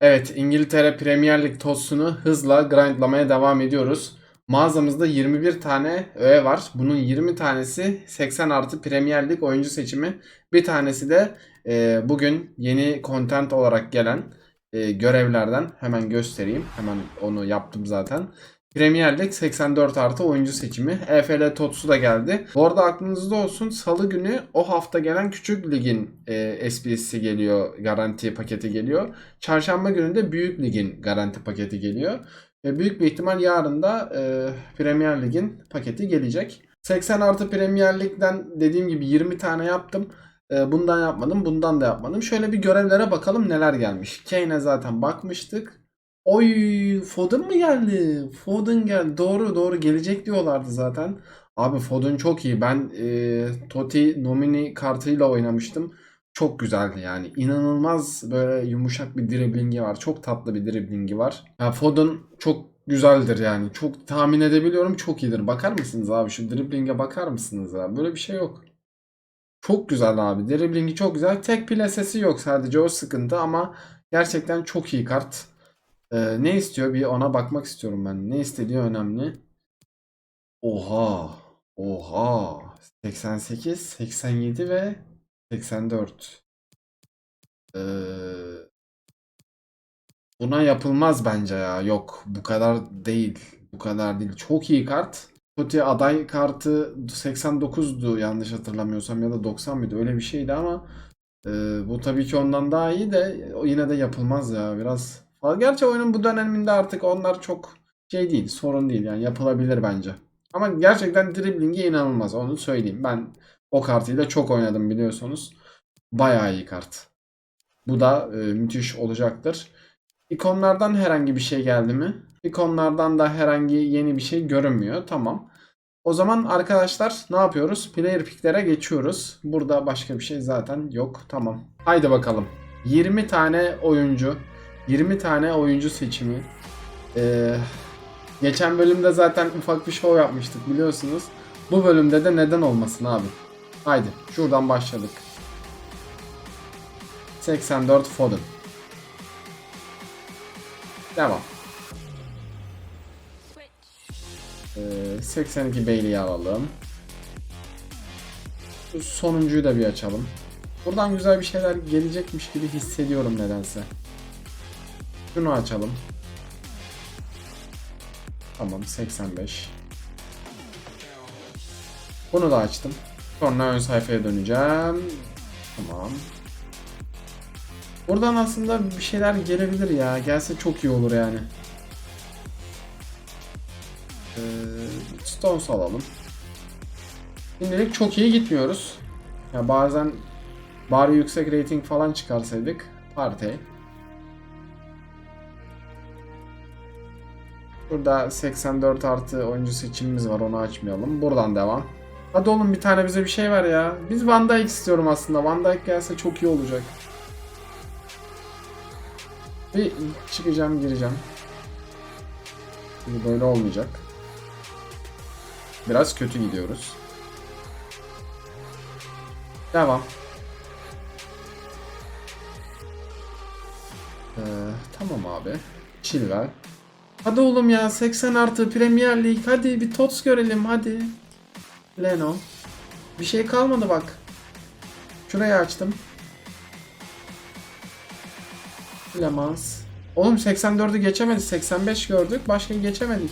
Evet, İngiltere Premier Lig tosunu hızla grindlamaya devam ediyoruz. Mağazamızda 21 tane öğe var. Bunun 20 tanesi 80 artı Premier Lig oyuncu seçimi. Bir tanesi de e, bugün yeni content olarak gelen e, görevlerden hemen göstereyim. Hemen onu yaptım zaten. Premier Lig 84 artı oyuncu seçimi. EFL Totsu da geldi. Bu arada aklınızda olsun salı günü o hafta gelen küçük ligin e, SPS'i geliyor. Garanti paketi geliyor. Çarşamba günü de büyük ligin garanti paketi geliyor. Ve büyük bir ihtimal yarın da e, Premier Lig'in paketi gelecek. 80 artı Premier Lig'den dediğim gibi 20 tane yaptım. E, bundan yapmadım, bundan da yapmadım. Şöyle bir görevlere bakalım neler gelmiş. Kane'e zaten bakmıştık. Oy Foden mı geldi? Foden geldi. Doğru doğru gelecek diyorlardı zaten. Abi Foden çok iyi. Ben e, Totti nomini kartıyla oynamıştım. Çok güzeldi yani. İnanılmaz böyle yumuşak bir driblingi var. Çok tatlı bir driblingi var. Ya Foden çok güzeldir yani. Çok tahmin edebiliyorum çok iyidir. Bakar mısınız abi şu driblinge bakar mısınız abi? Böyle bir şey yok. Çok güzel abi. Driblingi çok güzel. Tek plasesi yok sadece o sıkıntı ama gerçekten çok iyi kart. Ee, ne istiyor? Bir ona bakmak istiyorum ben. Ne istediği önemli. Oha. Oha. 88, 87 ve 84. Ee, buna yapılmaz bence ya. Yok. Bu kadar değil. Bu kadar değil. Çok iyi kart. Totti aday kartı 89'du yanlış hatırlamıyorsam ya da 90 mıydı öyle bir şeydi ama e, bu tabii ki ondan daha iyi de yine de yapılmaz ya biraz. Gerçi oyunun bu döneminde artık onlar çok şey değil sorun değil yani yapılabilir bence. Ama gerçekten driblingi inanılmaz onu söyleyeyim. Ben o kartıyla çok oynadım biliyorsunuz. Bayağı iyi kart. Bu da e, müthiş olacaktır. İkonlardan herhangi bir şey geldi mi? İkonlardan da herhangi yeni bir şey görünmüyor. Tamam. O zaman arkadaşlar ne yapıyoruz? Player pick'lere geçiyoruz. Burada başka bir şey zaten yok. Tamam. Haydi bakalım. 20 tane oyuncu. 20 tane oyuncu seçimi. Ee, geçen bölümde zaten ufak bir show yapmıştık biliyorsunuz. Bu bölümde de neden olmasın abi. Haydi şuradan başladık. 84 Foden. Devam. Ee, 82 Bailey'i alalım. Sonuncuyu da bir açalım. Buradan güzel bir şeyler gelecekmiş gibi hissediyorum nedense. Şunu açalım. Tamam 85. Bunu da açtım. Sonra ön sayfaya döneceğim. Tamam. Buradan aslında bir şeyler gelebilir ya. Gelse çok iyi olur yani. Ee, Stones alalım. Şimdilik çok iyi gitmiyoruz. Ya bazen bari yüksek rating falan çıkarsaydık. Partey. Burada 84 artı oyuncu seçimimiz var onu açmayalım. Buradan devam. Hadi oğlum bir tane bize bir şey ver ya. Biz Van Dijk istiyorum aslında. Van Dijk gelse çok iyi olacak. Bir çıkacağım gireceğim. Şimdi böyle olmayacak. Biraz kötü gidiyoruz. Devam. Ee, tamam abi. Chill ver. Hadi oğlum ya 80 artı Premier Lig. Hadi bir TOTS görelim hadi. Leno. Bir şey kalmadı bak. Şurayı açtım. Le Mans. Oğlum 84'ü geçemedik. 85 gördük. Başka geçemedik.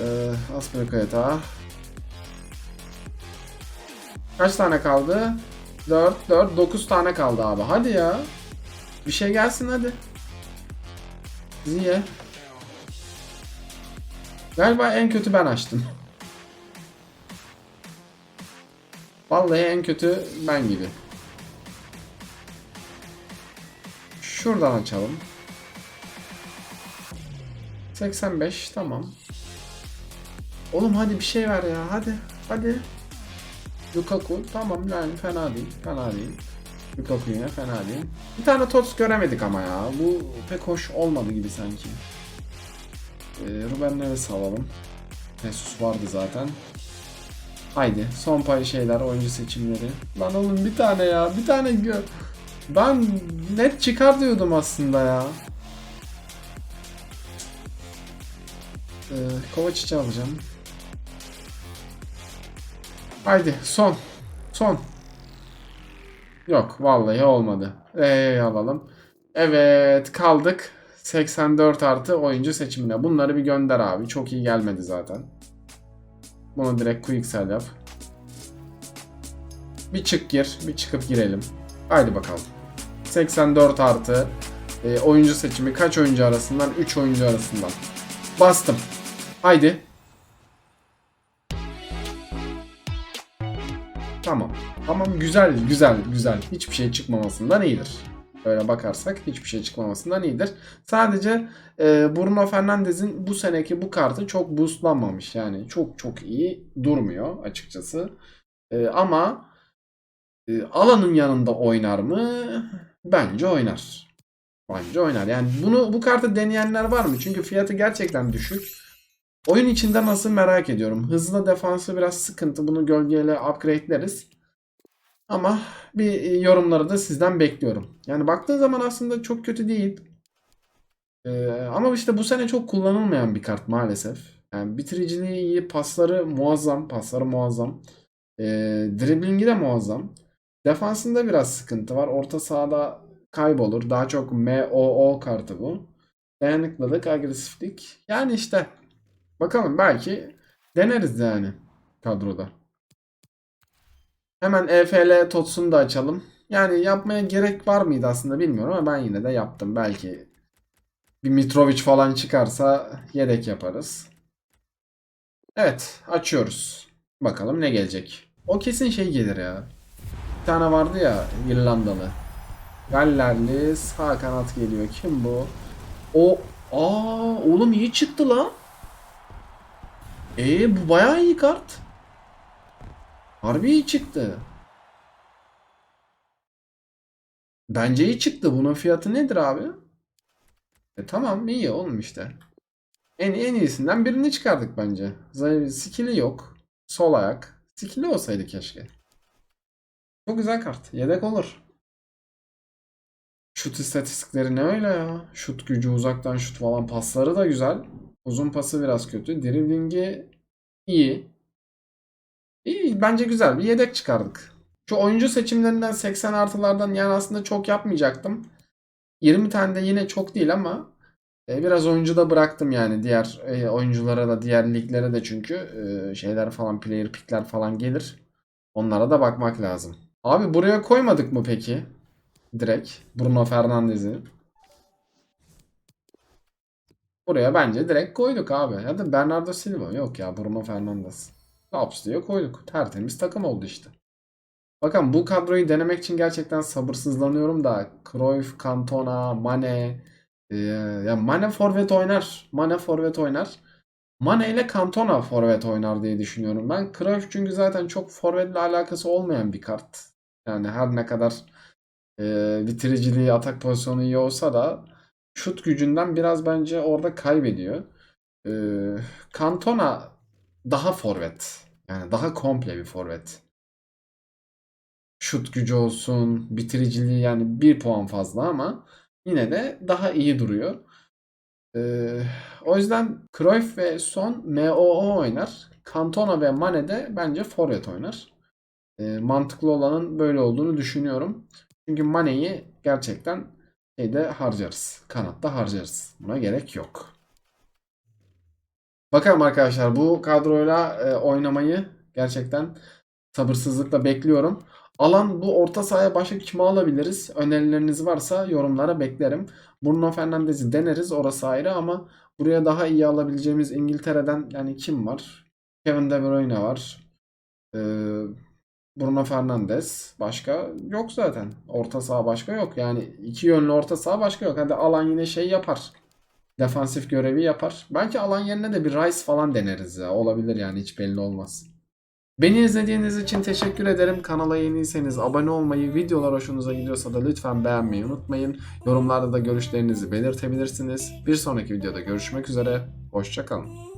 Ee, Aspilicueta. Kaç tane kaldı? 4, 4, 9 tane kaldı abi. Hadi ya. Bir şey gelsin hadi. Ziye. Galiba en kötü ben açtım. Vallahi en kötü ben gibi. Şuradan açalım. 85 tamam. Oğlum hadi bir şey ver ya hadi hadi. Lukaku tamam yani fena değil fena değil. Lukaku yine fena değil. Bir tane Tots göremedik ama ya. Bu pek hoş olmadı gibi sanki. Ee, Ruben Neves alalım. Jesus vardı zaten. Haydi son pay şeyler oyuncu seçimleri. Lan oğlum bir tane ya bir tane gö ben net çıkar diyordum aslında ya. Ee, Kovaçic'i alacağım. Haydi son. Son. Yok vallahi olmadı. Eee alalım. Evet kaldık. 84 artı oyuncu seçimine. Bunları bir gönder abi. Çok iyi gelmedi zaten. Bunu direkt quicksell yap. Bir çık gir. Bir çıkıp girelim. Haydi bakalım. 84 artı e, oyuncu seçimi kaç oyuncu arasından? 3 oyuncu arasından. Bastım. Haydi. Tamam. Tamam güzel güzel güzel. Hiçbir şey çıkmamasından iyidir. Öyle bakarsak hiçbir şey çıkmamasından iyidir. Sadece e, Bruno Fernandes'in bu seneki bu kartı çok boostlanmamış. Yani çok çok iyi durmuyor açıkçası. E, ama e, alanın yanında oynar mı? Bence oynar. Bence oynar. Yani bunu bu kartı deneyenler var mı? Çünkü fiyatı gerçekten düşük. Oyun içinde nasıl merak ediyorum. Hızlı defansı biraz sıkıntı. Bunu gölgeyle upgradeleriz. Ama bir yorumları da sizden bekliyorum. Yani baktığın zaman aslında çok kötü değil. Ee, ama işte bu sene çok kullanılmayan bir kart maalesef. Yani bitiriciliği iyi, pasları muazzam, pasları muazzam. Ee, driblingi de muazzam. Defansında biraz sıkıntı var. Orta sahada kaybolur. Daha çok MOO kartı bu. Dayanıklılık, agresiflik. Yani işte bakalım belki deneriz yani kadroda. Hemen EFL TOTS'unu da açalım. Yani yapmaya gerek var mıydı aslında bilmiyorum ama ben yine de yaptım. Belki bir Mitrovic falan çıkarsa yedek yaparız. Evet açıyoruz. Bakalım ne gelecek. O kesin şey gelir ya. Bir tane vardı ya İrlandalı. Gallerli sağ kanat geliyor. Kim bu? O aa oğlum iyi çıktı lan. E bu bayağı iyi kart. Harbi iyi çıktı. Bence iyi çıktı. Bunun fiyatı nedir abi? E tamam iyi oğlum işte. En, en iyisinden birini çıkardık bence. Skill'i yok. Sol ayak. Skill'i olsaydı keşke. Çok güzel kart. Yedek olur. Şut istatistikleri ne öyle ya? Şut gücü uzaktan şut falan pasları da güzel. Uzun pası biraz kötü. Driblingi iyi. İyi bence güzel bir yedek çıkardık. Şu oyuncu seçimlerinden 80 artılardan yani aslında çok yapmayacaktım. 20 tane de yine çok değil ama e, biraz oyuncu da bıraktım yani diğer e, oyunculara da diğer liglere de çünkü e, şeyler falan player pickler falan gelir. Onlara da bakmak lazım. Abi buraya koymadık mı peki? Direkt Bruno Fernandes'i. Buraya bence direkt koyduk abi. Ya da Bernardo Silva. Yok ya Bruno Fernandes. Laps diye koyduk. Tertemiz takım oldu işte. Bakın bu kadroyu denemek için gerçekten sabırsızlanıyorum da Cruyff, Cantona, Mane e, ya Mane forvet oynar. Mane forvet oynar. Mane ile Cantona forvet oynar diye düşünüyorum ben. Cruyff çünkü zaten çok forvetle alakası olmayan bir kart. Yani her ne kadar e, bitiriciliği, atak pozisyonu iyi olsa da şut gücünden biraz bence orada kaybediyor. E, Cantona daha forvet. Yani daha komple bir forvet. Şut gücü olsun, bitiriciliği yani bir puan fazla ama yine de daha iyi duruyor. Ee, o yüzden Cruyff ve Son MOO oynar. Cantona ve Mane de bence forvet oynar. Ee, mantıklı olanın böyle olduğunu düşünüyorum. Çünkü Mane'yi gerçekten şeyde harcarız. Kanatta harcarız. Buna gerek yok. Bakalım arkadaşlar bu kadroyla e, oynamayı gerçekten sabırsızlıkla bekliyorum. Alan bu orta sahaya başka kimi alabiliriz? Önerileriniz varsa yorumlara beklerim. Bruno Fernandes'i deneriz orası ayrı ama buraya daha iyi alabileceğimiz İngiltere'den yani kim var? Kevin De Bruyne var. Ee, Bruno Fernandes. Başka yok zaten. Orta saha başka yok. Yani iki yönlü orta saha başka yok. Hadi alan yine şey yapar. Defansif görevi yapar. Belki alan yerine de bir Rice falan deneriz ya. Olabilir yani hiç belli olmaz. Beni izlediğiniz için teşekkür ederim. Kanala yeniyseniz abone olmayı, videolar hoşunuza gidiyorsa da lütfen beğenmeyi unutmayın. Yorumlarda da görüşlerinizi belirtebilirsiniz. Bir sonraki videoda görüşmek üzere. Hoşçakalın.